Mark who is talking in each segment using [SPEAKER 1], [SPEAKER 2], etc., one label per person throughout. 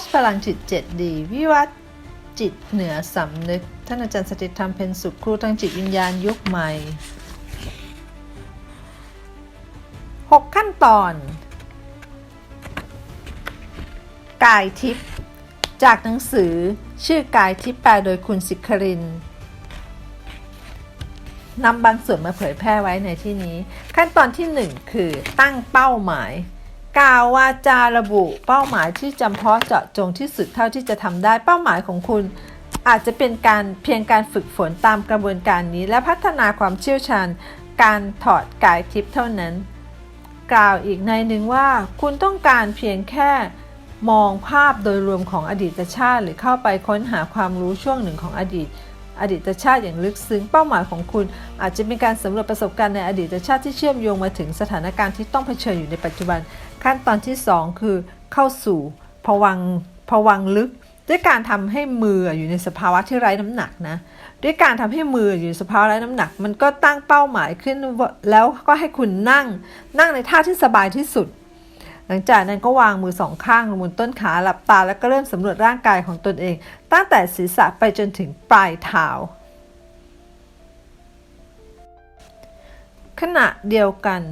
[SPEAKER 1] ชพลังจิต 7D วิวัฒจิตเหนือสำนึก ท่านอาจารย์สถิตธรรมเพนสุขครูทางจิตวิญญาณยุคใหม่ 6 ขั้นตอน กายทิพย์จากหนังสือชื่อกายทิพย์แปลโดยคุณสิครินน์นำบางส่วนมาเผยแพร่ไว้ในที่นี้ ขั้นตอนที่ 1 คือตั้งเป้าหมาย กล่าววาจาระบุเป้าหมายที่จำเพาะเจาะจงที่สุดเท่าที่จะทำได้เป้าหมายของคุณ อาจจะเป็นการเพียงการฝึกฝนตามกระบวนการนี้ และพัฒนาความเชี่ยวชาญ การถอดกายทิพย์เท่านั้น กล่าวอีกในหนึ่งว่าคุณต้องการเพียงแค่มองภาพโดยรวมของอดีตชาติ หรือเข้าไปค้นหาความรู้ช่วงหนึ่งของอดีต อดีตชาติอย่างลึกซึ้งเป้าหมายของคุณ อาจจะเป็นการสำรวจประสบการณ์ในอดีตชาติที่เชื่อมโยงมาถึงสถานการณ์ที่ต้องเผชิญอยู่ในปัจจุบัน ขั้นตอนที่ 2 คือเข้าสู่ภวังค์ภวังลึก ด้วยการทำให้มืออยู่ในสภาวะที่ไร้น้ำหนักนะด้วยการทำให้มืออยู่ในสภาวะไร้น้ำหนัก มันก็ตั้งเป้าหมายขึ้นแล้วก็ให้คุณนั่ง นั่งในท่าที่สบายที่สุด หลังจากนั้นก็วางมือสองข้างลงบนต้นขาหลับตาแล้วก็เริ่มสำรวจร่างกายของตนเอง ตั้งแต่ศีรษะไปจนถึงปลายเท้าขณะเดียวกัน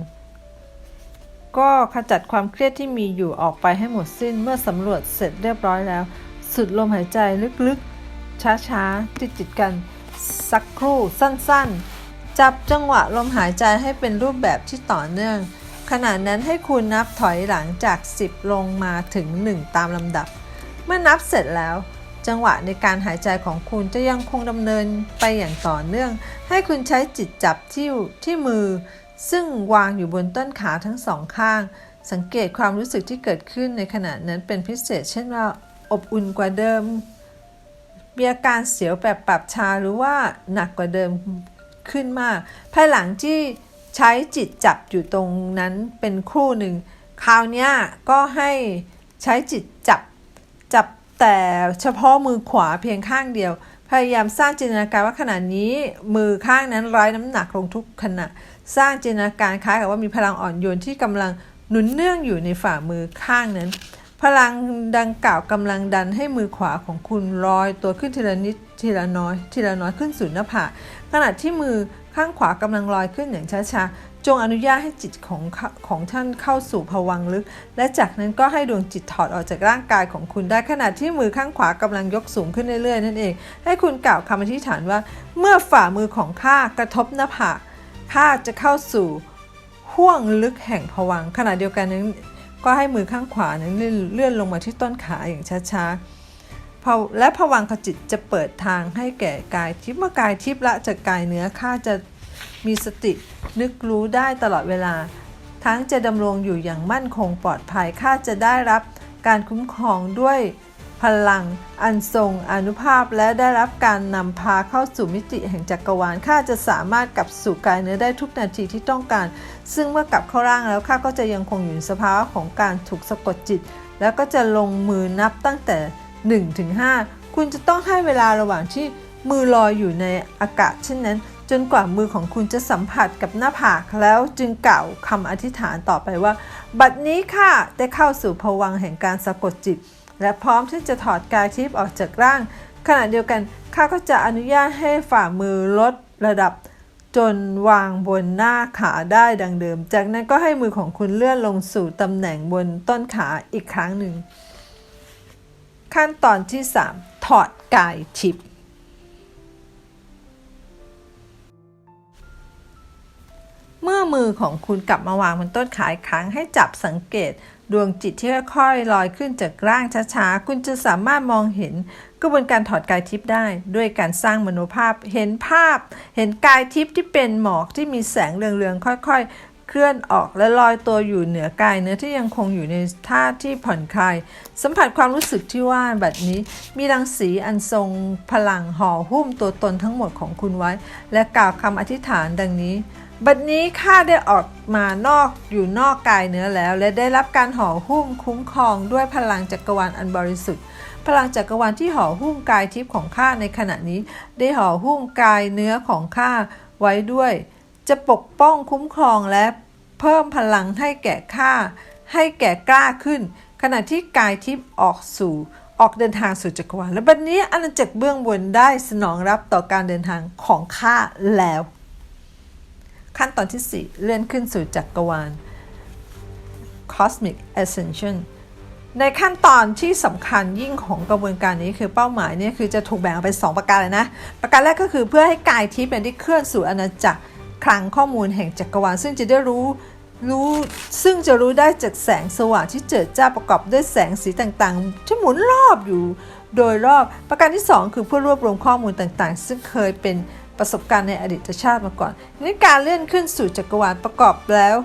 [SPEAKER 1] ก็ขจัดความเครียดที่มีอยู่ออกไปให้หมดสิ้นเมื่อสำรวจเสร็จเรียบร้อยแล้ว สุดลมหายใจลึกๆ ช้าๆ ติดติดๆกัน สักครู่สั้นๆ จับจังหวะลมหายใจให้เป็นรูปแบบที่ต่อเนื่อง ขณะนั้นให้คุณนับถอยหลังจาก 10 ลงมาถึง 1 ตามลำดับ เมื่อนับเสร็จแล้ว จังหวะในการหายใจของคุณจะยังคงดำเนินไปอย่างต่อเนื่อง ให้คุณใช้จิตจับที่ที่มือ ซึ่งวางอยู่บนต้นขาทั้งสองข้าง สังเกตความรู้สึกที่เกิดขึ้นในขณะนั้นเป็นพิเศษ เช่นว่าอบอุ่นกว่าเดิมมีอาการเสียวแบบปรับชาหรือว่าหนักกว่าเดิมขึ้นมากภายหลังที่ ใช้จิตจับอยู่ตรงนั้นเป็นครู่หนึ่ง คราวนี้ก็ให้ใช้จิตจับจับแต่เฉพาะมือขวาเพียงข้างเดียว พยายามสร้างจินตนาการว่าขณะนี้มือข้างนั้นร้น้ำหนักลงทุกขณะ สร้างจินตนาการคล้ายกับว่ามีพลังอ่อนโยนที่กำลังหนุนเนื่องอยู่ในฝ่ามือข้างนั้น พลังดังกล่าวกำลังดันให้มือขวาของคุณลอยตัวขึ้นทีละนิด ทีละน้อยทีละน้อยขึ้นสู่หน้าผากขณะที่มือข้างขวากำลังลอยขึ้นอย่างช้าๆ จงอนุญาตให้จิตของของท่านเข้าสู่ภวังลึก และจากนั้นก็ให้ดวงจิตถอดออกจากร่างกายของคุณได้ขณะที่มือข้างขวากำลังยกสูงขึ้นเรื่อยๆนั่นเอง ให้คุณกล่าวคำอธิษฐานว่า เมื่อฝ่ามือของข้ากระทบหน้าผากข้าจะเข้าสู่ห่วงลึกแห่งภวังขณะเดียวกันนั้นก็ให้มือข้างขวานั้นเลื่อนลงมาที่ต้นขาอย่างช้าๆ และผวังขจิตจะเปิดทางให้แก่กายทิพย์เมื่อกายทิพย์ละจากกายเนื้อข้าจะมีสตินึกรู้ได้ตลอดเวลา ทั้งจะดำรงอยู่อย่างมั่นคงปลอดภัยข้าจะได้รับการคุ้มครองด้วยพลังอันทรงอนุภาพและได้รับการนำพาเข้าสู่มิติแห่งจักรวาลข้าจะสามารถกลับสู่กายเนื้อได้ทุกนาทีที่ต้องการ ซึ่งเมื่อกลับเข้าร่างแล้วข้าก็จะยังคงอยู่ในสภาวะของการถูกสะกดจิต แล้วก็จะลงมือนับตั้งแต่ 1ถึง5คุณจะต้องให้เวลาระหว่างที่มือลอยอยู่ในอากาศเช่นนั้น จนกว่ามือของคุณจะสัมผัสกับหน้าผากแล้วจึงกล่าวคำอธิษฐานต่อไปว่า บัดนี้ค่ะ ได้เข้าสู่ภวังแห่งการสะกดจิต และพร้อมที่จะถอดกายทิพย์ออกจากร่าง ขณะเดียวกันข้าก็จะอนุญาตให้ฝ่ามือลดระดับจนวางบนหน้าขาได้ดังเดิม จากนั้นก็ให้มือของคุณเลื่อนลงสู่ตำแหน่งบนต้นขาอีกครั้งหนึ่ง ขั้นตอนที่ 3 ถอดกายทิพย์เมื่อมือของคุณกลับมาวางบนต้นขาอีกครั้งให้จับสังเกตดวงจิตที่ค่อยๆลอยขึ้นจากร่างช้าๆ คุณจะสามารถมองเห็นกระบวนการถอดกายทิพย์ได้ ด้วยการสร้างมโนภาพ เห็นภาพ เห็นกายทิพย์ที่เป็นหมอกที่มีแสงเรืองๆ ค่อย เคลื่อนออกและลอยตัวอยู่เหนือกายเนื้อที่ยังคงอยู่ในท่าที่ผ่อนคลาย สัมผัสความรู้สึกที่ว่าบัดนี้มีรังสีอันทรงพลังห่อหุ้มตัวตนทั้งหมดของคุณไว้ และกล่าวคำอธิษฐานดังนี้ บัดนี้ข้าได้ออกมานอกอยู่นอกกายเนื้อแล้ว และได้รับการห่อหุ้มคุ้มครองด้วยพลังจักรวาลอันบริสุทธิ์พลังจักรวาลที่ห่อหุ้มกายทิพย์ของข้าในขณะนี้ ได้ห่อหุ้มกายเนื้อของข้าไว้ด้วย จะปกป้องคุ้มครองและเพิ่มพลังให้แก่ข้าให้แก่กล้าขึ้น ขณะที่กายทิพย์ออกสู่ออกเดินทางสู่จักรวาลและบัดนนี้อาณาจักรเบื้องบนได้สนองรับต่อการเดินทางของข้าแล้ว ขั้นตอนที่ 4 เลื่อนขึ้นสู่จักรวาล Cosmic Ascension ในขั้นตอนที่สำคัญยิ่งของกระบวนการนี้คือเป้าหมายเนี่ยคือจะถูกแบ่งออกเป็น 2 ประการเลยนะ ประการแรกก็คือเพื่อให้กายทิพย์ได้เคลื่อนสู่อาณาจักร คลังข้อมูลแห่งจักรวาลซึ่งจะได้รู้รู้ซึ่งจะรู้ได้จากแสงสว่างที่เจิดจ้าประกอบด้วยแสงสีต่างๆ ที่หมุนรอบอยู่ โดยรอบประการที่ 2 คือเพื่อรวบรวมข้อมูลต่างๆ ซึ่งเคยเป็นประสบการณ์ในอดีตชาติมาก่อนในการเลื่อนขึ้นสู่จักรวาลประกอบแล้ว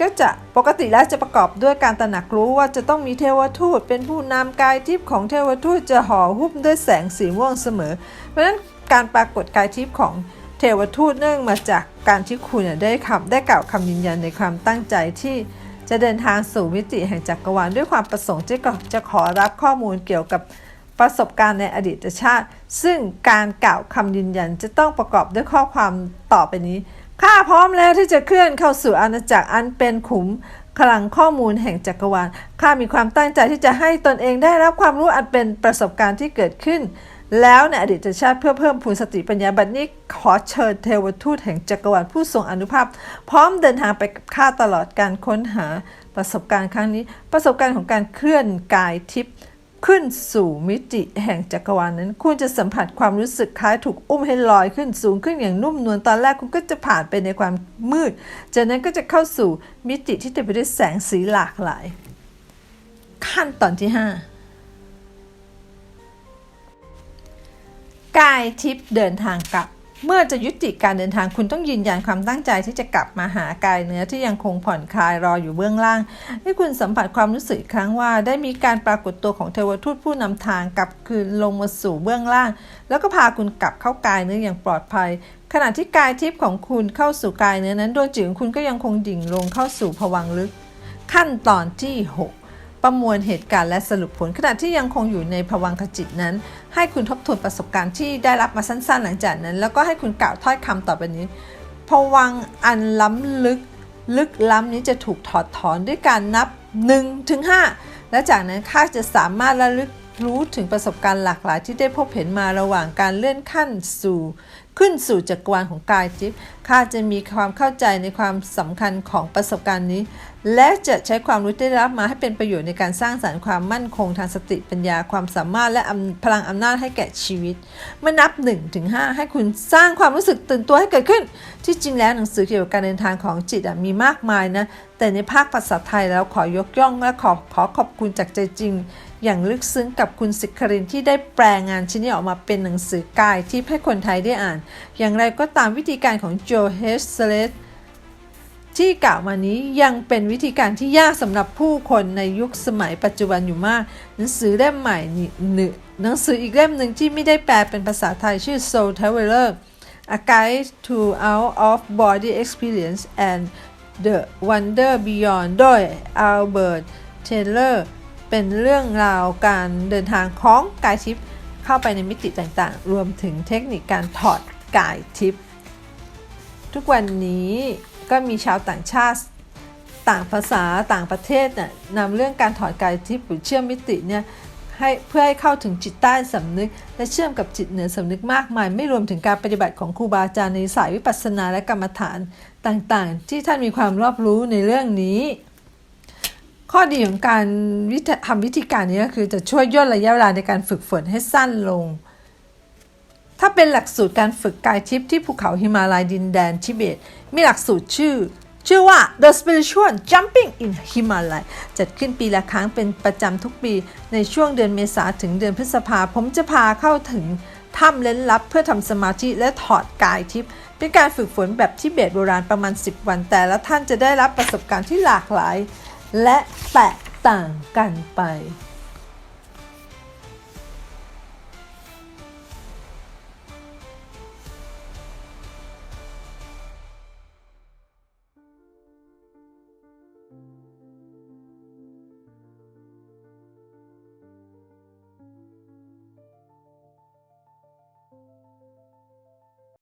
[SPEAKER 1] ก็จะปกติแล้วจะประกอบด้วยการตระหนักรู้ว่าจะต้องมีเทวทูต เป็นผู้นำกายทิพย์ของเทวทูตจะห่อหุ้มด้วยแสงสีม่วงเสมอ เพราะฉะนั้นการปรากฏกายทิพย์ของ ทวทูตเนื่องมาจากการที่คุณได้คำได้กล่าวคำยืนยันในความตั้งใจที่จะเดินทางสู่มิติแห่งจักรวาลด้วยความประสงค์ที่จะขอรับข้อมูลเกี่ยวกับประสบการณ์ในอดีตชาติ ซึ่งการกล่าวคำยืนยันจะต้องประกอบด้วยข้อความต่อไปนี้ ข้าพร้อมแล้วที่จะเคลื่อนเข้าสู่อาณาจักรอันเป็นขุมพลังข้อมูลแห่งจักรวาล ข้ามีความตั้งใจที่จะให้ตนเองได้รับความรู้อันเป็นประสบการณ์ที่เกิดขึ้น แล้วในอดีตชาติเพื่อเพิ่มพูนสติปัญญาบัดนี้ขอเชิญเทวทูตแห่งจักรวาลผู้ทรงอนุภาพ พร้อมเดินทางไปกับข้าตลอดการค้นหาประสบการณ์ครั้งนี้ ประสบการณ์ของการเคลื่อนกายทิพย์ขึ้นสู่มิติแห่งจักรวาลนั้น คุณจะสัมผัสความรู้สึกคล้ายถูกอุ้มให้ลอยขึ้นสูงขึ้นอย่างนุ่มนวลตอนแรกคุณก็จะผ่านไปในความมืด จากนั้นก็จะเข้าสู่มิติที่เต็มไปด้วยแสงสีหลากหลาย ขั้นตอนที่ 5 กายทิพย์เดินทางกลับ เมื่อจะยุติการเดินทางคุณต้องยืนยันความตั้งใจที่จะกลับมาหากายเนื้อที่ยังคงผ่อนคลายรออยู่เบื้องล่าง ให้คุณสัมผัสความรู้สึกครั้งว่า ได้มีการปรากฏตัวของเทวทูตผู้นำทางกลับคืนลงมาสู่เบื้องล่าง แล้วก็พาคุณกลับเข้ากายเนื้ออย่างปลอดภัย ขณะที่กายทิพย์ของคุณเข้าสู่กายเนื้อนั้นดวงจิตของคุณก็ยังคงดิ่งลงเข้าสู่ภวังลึก ขั้นตอนที่ 6 ประมวลเหตุการณ์และสรุปผลขณะที่ยังคงอยู่ในภวังคจิตนั้น ให้คุณทบทวนประสบการณ์ที่ได้รับมาสั้นๆ หลังจากนั้น แล้วก็ให้คุณกล่าวถ้อยคำต่อไปนี้ภวังอันล้ำลึก ลึกล้ำนี้จะถูกถอดถอนด้วยการนับ1ถึง5และจากนั้นข้าจะสามารถระลึกรู้ถึงประสบการณ์หลากหลายที่ได้พบเห็นมาระหว่างการเลื่อนขั้นสู่ ขึ้นสู่จักรวาลของกายทิพย์ข้าจะมีความเข้าใจในความสำคัญของประสบการณ์นี้ และจะใช้ความรู้ที่ได้รับมาให้เป็นประโยชน์ในการสร้างสรรค์ความมั่นคงทางสติปัญญาความสามารถและพลังอำนาจให้แก่ชีวิต เมื่อนับ1ถึง5ให้คุณสร้างความรู้สึกตื่นตัวให้เกิดขึ้น ที่จริงแล้วหนังสือเกี่ยวกับการเดินทางของจิตมีมากมายนะแต่ในภาคภาษาไทยแล้วขอยกย่องและขอขอขอบคุณจากใจจริง อย่างลึกซึ้งกับคุณสิครินที่ได้แปลงานชิ้นนี้ออกมาเป็นหนังสือกายที่ให้คนไทยได้อ่าน อย่างไรก็ตามวิธีการของโจเฮสเลสที่กล่าวมานี้ยังเป็นวิธีการที่ยากสำหรับผู้คนในยุคสมัยปัจจุบันอยู่มาก หนังสือเล่มใหม่นี่หนึ่งหนังสืออีกเล่มหนึ่งที่ไม่ได้แปลเป็นภาษาไทยชื่อ Soul Traveler A Guide to Out of Body Experience and The Wonder Beyond โดย Albert Taylor เป็นเรื่องราวการเดินทางของกายทิพย์เข้าไปในมิติต่างๆ รวมถึงเทคนิคการถอดกายทิพย์ทุกวันนี้ก็มีชาวต่างชาติต่างภาษาต่างประเทศน่ะนำเรื่องการถอดกายทิพย์หรือเชื่อมมิติเนี่ย ให้เพื่อให้เข้าถึงจิตใต้สำนึก และเชื่อมกับจิตเหนือสำนึกมากมาย ไม่รวมถึงการปฏิบัติของครูบาอาจารย์ในสายวิปัสสนาและกรรมฐานต่างๆ ที่ท่านมีความรอบรู้ในเรื่องนี้ ข้อดีของการทำวิธีการนี้ก็คือจะช่วยย่นระยะเวลาในการฝึกฝนให้สั้นลง ถ้าเป็นหลักสูตรการฝึกกายทิพย์ที่ภูเขาหิมาลัยดินแดนทิเบต มีหลักสูตรชื่อ ชื่อว่า The Spiritual Jumping in Himalaya จัดขึ้นปีละครั้งเป็นประจำทุกปี ในช่วงเดือนเมษาถึงเดือนพฤษภาผมจะพาเข้าถึงถ้ำเล้นลับเพื่อทำสมาธิและถอดกายทิพย์เป็นการฝึกฝนแบบทิเบตโบราณประมาณ 10 วัน แต่ละท่านจะได้รับประสบการณ์ที่หลากหลาย และแตกต่างกันไป